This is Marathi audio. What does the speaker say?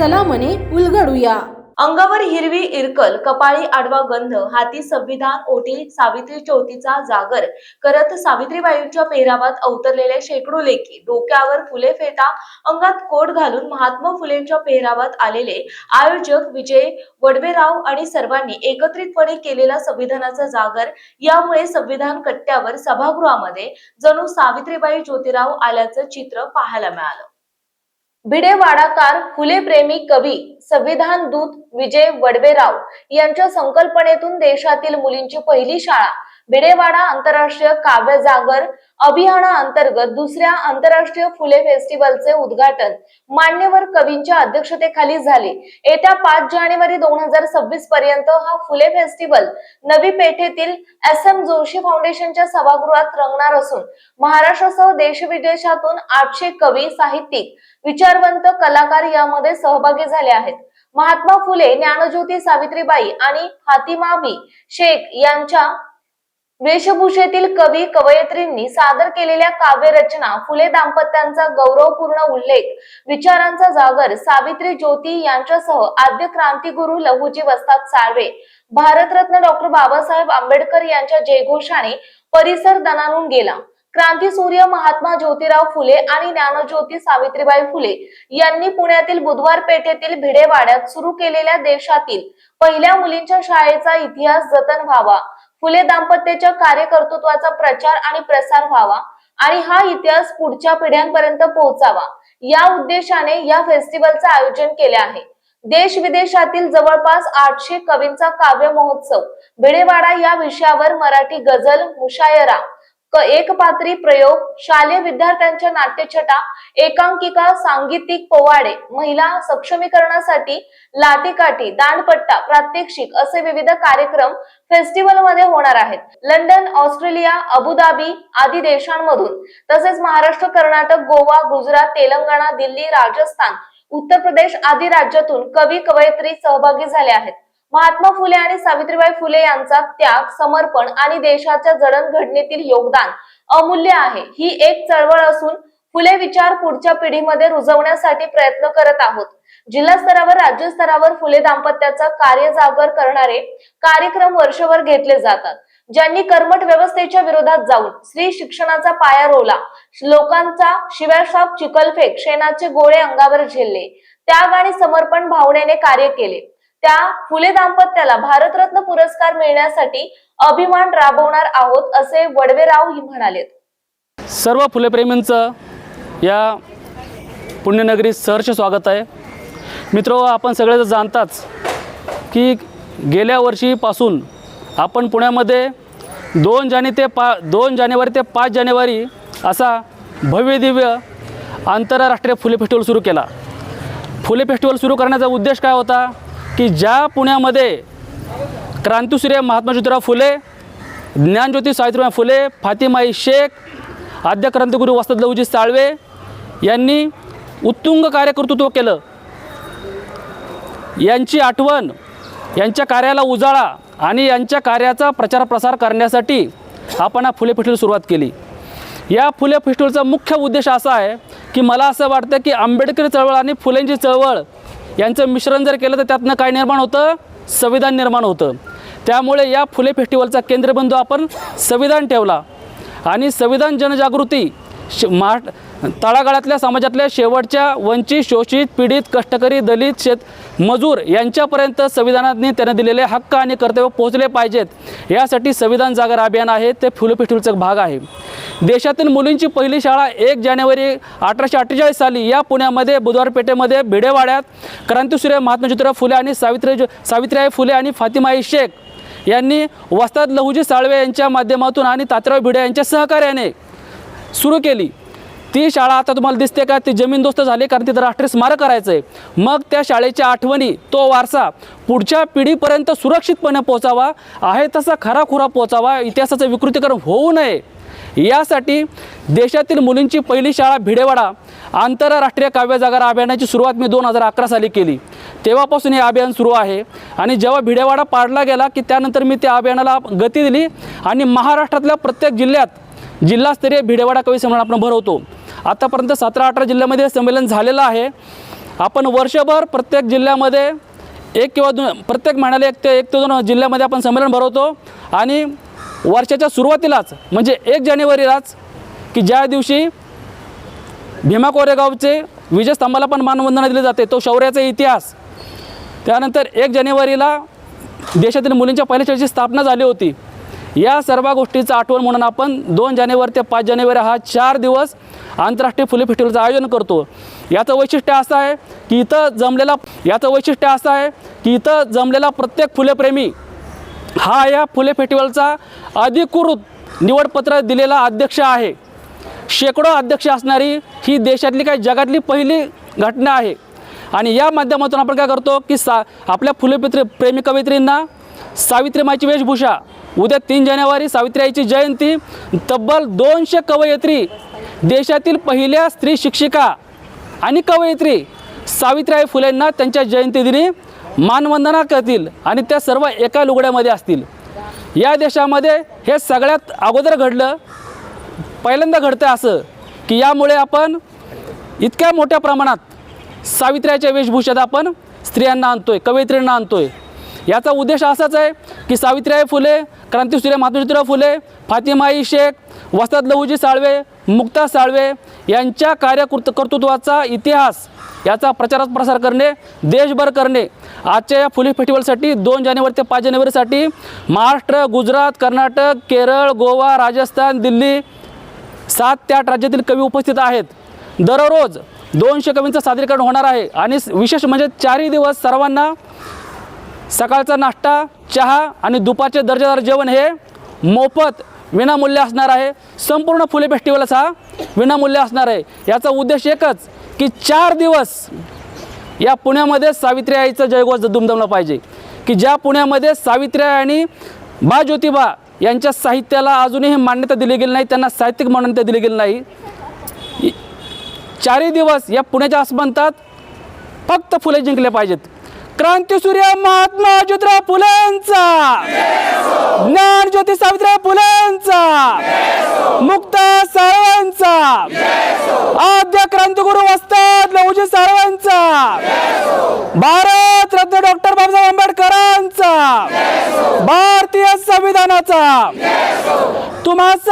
चला मने उलगडूया. अंगावर हिरवी इरकल कपाळी आडवा गंध हाती संविधान ओटी सावित्री चौथीचा जागर करत सावित्रीबाईंच्या पेहरावात अवतरलेल्या शेकडो लेखी डोक्यावर फुले फेटा अंगात कोट घालून महात्मा फुलेंच्या पेहरावात आलेले आयोजक विजय वडवेराव आणि सर्वांनी एकत्रितपणे केलेला संविधानाचा जागर यामुळे संविधान कट्ट्यावर सभागृहामध्ये जणू सावित्रीबाई ज्योतिराव आल्याचं चित्र पाहायला मिळालं. भिडे वाडाकार फुले प्रेमी कवी संविधान दूत विजय वडवेराव यांच्या संकल्पनेतून देशातील मुलींची पहिली शाळा. भिडेवाडा आंतरराष्ट्रीय काव्य जागर अभियानाअंतर्गत दुसऱ्या आंतरराष्ट्रीय फुले फेस्टिवलचे उद्घाटन मान्यवर कवींच्या अध्यक्षतेखाली झाले. येत्या पाच जानेवारी दोन हजार सव्वीस पर्यंत हा फुले फेस्टिवल नवी पेठेतील एस एम जोशी फाउंडेशनच्या सभागृहात रंगणार असून महाराष्ट्रासह देशविदेशातून आठशे कवी साहित्यिक विचारवंत कलाकार यामध्ये सहभागी झाले आहेत. महात्मा फुले ज्ञानज्योती सावित्रीबाई आणि हातिमाबी शेख यांच्या वेशभूषेतील कवी कवयित्रींनी सादर केलेल्या काव्यरचना फुले दाम्पत्यांचा गौरवपूर्ण उल्लेख विचारांचा जागर सावित्री ज्योती यांच्यासह आद्य क्रांतिगुरु लहुजी वस्ताद साळवे भारतरत्न डॉक्टर बाबासाहेब आंबेडकर यांच्या जयघोषाने परिसर दणानून गेला. क्रांती सूर्य महात्मा ज्योतिराव फुले आणि ज्ञानज्योती सावित्रीबाई फुले यांनी पुण्यातील बुधवार पेठेतील भिडेवाड्यात सुरू केलेल्या देशातील पहिल्या मुलींच्या शाळेचा इतिहास जतन व्हावा. फुले दाम्पत्याच्या कार्यकर्तृत्वाचा प्रचार आणि प्रसार व्हावा आणि हा इतिहास पुढच्या पिढ्यांपर्यंत पोहोचावा. या उद्देशाने या फेस्टिवलचे आयोजन केले आहे. देश विदेशातील जवळपास आठशे कवींचा काव्य महोत्सव भिडेवाडा या विषयावर मराठी गझल मुशायरा एकपात्री प्रयोग शालेय विद्यार्थ्यांच्या नाट्यछटा एकांकिका सांगीतिक पोवाडे महिला सक्षमीकरणासाठी लाटीकाठी दांडपट्टा प्रात्यक्षिक असे विविध कार्यक्रम फेस्टिवलमध्ये होणार आहेत. लंडन ऑस्ट्रेलिया अबुधाबी आदी देशांमधून तसेच महाराष्ट्र कर्नाटक गोवा गुजरात तेलंगणा दिल्ली राजस्थान उत्तर प्रदेश आदी राज्यातून कवी कवयित्री सहभागी झाले आहेत. महात्मा फुले आणि सावित्रीबाई फुले यांचा त्याग समर्पण आणि देशाच्या जडणघडणीतील योगदान अमूल्य आहे. ही एक चळवळ असून फुले विचार पुढच्या पिढीमध्ये रुजवण्यासाठी प्रयत्न करत आहोत. जिल्हा स्तरावर राज्य स्तरावर फुले दाम्पत्याचा कार्य जागर करणारे कार्यक्रम वर्षभर घेतले जातात. ज्यांनी कर्मठ व्यवस्थेच्या विरोधात जाऊन स्त्री शिक्षणाचा पाया रोवला लोकांचा शिव्याशाप चिखलफेक शेणाचे गोळे अंगावर झेलले त्याग आणि समर्पण भावनेने कार्य केले. त्या फुले दाम्पत्याला भारतरत्न पुरस्कार मिळण्यासाठी अभिमान राबवणार आहोत असे वडवेराव म्हणाले सर्व फुलेप्रेमींचं या पुण्यनगरीत सहर्ष स्वागत आहे. मित्र आपण सगळे जाणताच की गेल्या वर्षीपासून आपण पुण्यामध्ये दोन जाने ते पा दोन जानेवारी ते पाच जानेवारी असा भव्य दिव्य आंतरराष्ट्रीय फुले फेस्टिवल सुरू केला. फुले फेस्टिवल सुरू करण्याचा उद्देश काय होता? की ज्या पुण्यामध्ये क्रांतिसूर्य महात्मा ज्योतिराव फुले ज्ञानज्योती सावित्रीबाई फुले फातिमाई शेख आद्य क्रांतिगुरू वसंत साळवे यांनी उत्तुंग कार्यकर्तृत्व केलं. यांची आठवण यांच्या कार्याला उजाळा आणि यांच्या कार्याचा प्रचार प्रसार करण्यासाठी आपण हा फुले फेस्टिवल सुरुवात केली. या फुले फेस्टिवलचा मुख्य उद्देश असा आहे की मला असं वाटतं की आंबेडकरी चळवळ आणि फुलेंची चळवळ यांचं मिश्रण जर केलं तर त्यातनं काय निर्माण होतं? संविधान निर्माण होतं. त्यामुळे या फुले फेस्टिवलचा केंद्रबिंदू आपण संविधान ठेवला. आणि संविधान जनजागृती श महा तळागाळातल्या समाजातल्या शेवटच्या वंचित शोषित पीडित कष्टकरी दलित शेत मजूर यांच्यापर्यंत संविधानाने त्यांना दिलेले हक्क आणि कर्तव्य पोहोचले पाहिजेत. यासाठी संविधान जागर अभियान आहे ते फुलपिठूलचा भाग आहे. देशातील मुलींची पहिली शाळा एक जानेवारी अठराशे अठ्ठेचाळीस साली या पुण्यामध्ये बुधवार पेठेमध्ये भिडेवाड्यात क्रांतीसूर्य महात्मा ज्योतिराव फुले आणि सावित्री सावित्रीबाई फुले आणि फातिमाई शेख यांनी वस्ताद लहुजी साळवे यांच्या माध्यमातून आणि तात्याराव भिडे यांच्या सहकार्याने सुरू केली. ती शाळा आता तुम्हाला दिसते का? ती जमीनदोस्त झाली कारण तिथं राष्ट्रीय स्मारक करायचं आहे मग त्या शाळेच्या आठवणी तो वारसा पुढच्या पिढीपर्यंत सुरक्षितपणे पोचावा आहे तसा खराखुरा पोचावा इतिहासाचं विकृतीकरण होऊ नये. यासाठी देशातील मुलींची पहिली शाळा भिडेवाडा आंतरराष्ट्रीय काव्य जागर अभियानाची सुरुवात मी दोन हजार अकरा साली केली. तेव्हापासून हे अभियान सुरू आहे. आणि जेव्हा भिडेवाडा पाडला गेला की त्यानंतर मी त्या अभियानाला गती दिली. आणि महाराष्ट्रातल्या प्रत्येक जिल्ह्यात जिल्हास्तरीय भिडेवाडा कवी संमेलन आपण भरवतो आतापर्यंत सतरा अठरा जिल्ह्यामध्ये संमेलन झालेलं आहे. आपण वर्षभर प्रत्येक जिल्ह्यामध्ये एक किंवा दोन प्रत्येक महिन्याला एक ते एक ते दोन जिल्ह्यामध्ये आपण संमेलन भरवतो. आणि वर्षाच्या सुरुवातीलाच म्हणजे एक जानेवारीलाच की ज्या दिवशी भीमा कोरेगावचे विजयस्तंभाला पण मानवंदना दिली जाते तो शौर्याचा इतिहास. त्यानंतर एक जानेवारीला देशातील मुलींच्या पहिल्या शाळेची स्थापना झाली होती. या सर्व गोष्टीचं आठवण म्हणून आपण दोन जानेवारी ते पाच जानेवारी हा चार दिवस आंतरराष्ट्रीय फुले फेस्टिवलचं आयोजन करतो. याचं वैशिष्ट्य असं आहे की इथं जमलेला याचं वैशिष्ट्य असं आहे की इथं जमलेला प्रत्येक फुलेप्रेमी हा या फुले फेस्टिवलचा अधिकृत निवडपत्र दिलेला अध्यक्ष आहे. शेकडो अध्यक्ष असणारी ही देशातली काही जगातली पहिली घटना आहे. आणि या माध्यमातून आपण काय करतो की सा आपल्या फुले प्रेमी कवयित्रींना सावित्रीमाईची वेशभूषा. उद्या तीन जानेवारी सावित्रीआईची जयंती. तब्बल दोनशे कवयित्री. देशातील पहिल्या स्त्री शिक्षिका आणि कवयित्री सावित्रीबाई फुलेंना त्यांच्या जयंतीदिनी मानवंदना करतील आणि त्या सर्व एका लुगड्यामध्ये असतील. या देशामध्ये हे सगळ्यात अगोदर घडलं पहिल्यांदा घडतं असं की यामुळे आपण इतक्या मोठ्या प्रमाणात सावित्र्याच्या वेशभूषेत आपण स्त्रियांना आणतोय कवयित्रींना आणतोय. याचा उद्देश असाच आहे की सावित्रीबाई फुले क्रांतीसूर्य मातोश्रीराव फुले फातिमाई शेख वसत लहूजी साळवे मुक्ता साळवे यांच्या कार्यकृत कर्तृत्वाचा इतिहास याचा प्रचार प्रसार करणे देशभर करणे आजच्या या फुले फेस्टिवलसाठी दोन जानेवारी ते पाच जानेवारीसाठी महाराष्ट्र गुजरात कर्नाटक केरळ गोवा राजस्थान दिल्ली सात ते आठ राज्यातील कवी उपस्थित आहेत. दररोज दोनशे कवींचं सादरीकरण होणार आहे आणि विशेष म्हणजे चारही दिवस सर्वांना सकाळचा नाश्ता चहा आणि दुपारचे दर्जेदार जेवण हे मोफत विनामूल्य असणार आहे. संपूर्ण फुले फेस्टिवलच हा विनामूल्य असणार आहे. याचा उद्देश एकच की चार दिवस या पुण्यामध्ये सावित्री आईचं जयघोष दुमदमलं पाहिजे. की ज्या पुण्यामध्ये सावित्री आई आणि बा ज्योतिबा यांच्या साहित्याला अजूनही मान्यता दिली गेली नाही त्यांना साहित्यिक मान्यता दिली गेली नाही. चारही दिवस या पुण्याच्या आसमंतात फक्त फुले जिंकले पाहिजेत. क्रांतीसूर्य महात्मा ज्योतिराव फुलेंचा. ज्ञान ज्योती सावित्रीबाई फुलेंचा. मुक्ता साळवांचा. आद्य क्रांतीगुरु वस्ताद लहुजी साळवांचा. भारत रत्न डॉक्टर बाबासाहेब आंबेडकरांचा. भारतीय संविधानाचा. तुम्हा